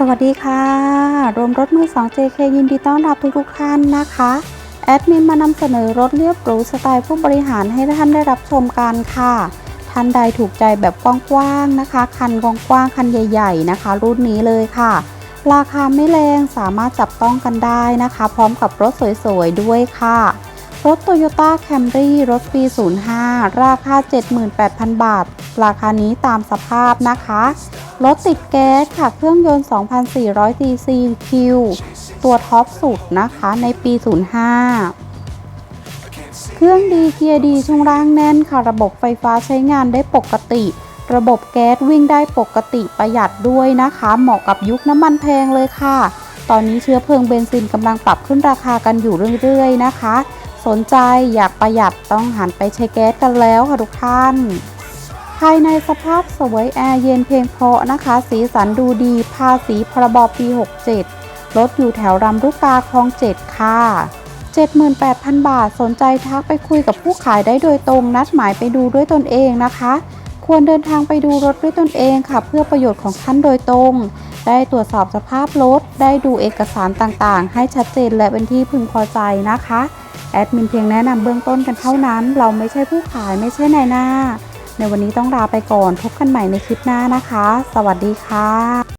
สวัสดีค่ะ รวมรถมือ2 JK ยินดีต้อนรับทุกๆท่านนะคะ แอดมินมานำเสนอรถเรียบหรูสไตล์ผู้บริหารให้ท่านได้รับชมกันค่ะ ท่านใดถูกใจแบบกว้างๆนะคะ คันกว้างๆคันใหญ่ๆนะคะ รุ่นนี้เลยค่ะ ราคาไม่แรงสามารถจับต้องกันได้นะคะ พร้อมกับรถสวยๆด้วยค่ะ รถ Toyota Camry รถปี 05 ราคา 78,000 บาท ราคานี้ตามสภาพนะคะ รถติดแก๊สค่ะ เครื่องยนต์ 2,400 cc Q ตัวท็อปสุดนะคะในปี 05 เครื่องดีเกียร์ดีช่วงล่างแน่นค่ะ ระบบไฟฟ้าใช้งานได้ปกติ ระบบแก๊สวิ่งได้ปกติประหยัดด้วยนะคะ เหมาะกับยุคน้ำมันแพงเลยค่ะ ตอนนี้เชื้อเพลิงเบนซินกำลังปรับขึ้นราคากันอยู่เรื่อยๆนะคะ สนใจอยากประหยัดต้องหันไปใช้แก๊สกันแล้วค่ะทุกท่าน ภายในสภาพสวยแอร์เย็นเพียงเพราะนะคะ สีสันดูดีภาษีพรบปี 67 รถอยู่แถวรำลูกกาคลอง 7 ค่ะ 78,000 บาทสนใจทักไปคุยกับผู้ขายได้โดยตรง นัดหมายไปดูด้วยตนเองนะคะ ควรเดินทางไปดูรถด้วยตนเองค่ะ เพื่อประโยชน์ของท่านโดยตรง ได้ตรวจสอบสภาพรถ ได้ดูเอกสารต่างๆ ให้ชัดเจนและเป็นที่พึงพอใจนะคะ แอดมินเพียงแนะนำเบื้องต้นกันเท่านั้น เราไม่ใช่ผู้ขายไม่ใช่นายหน้า ในวันนี้ต้องลาไปก่อนพบกันใหม่ในคลิปหน้านะคะ สวัสดีค่ะ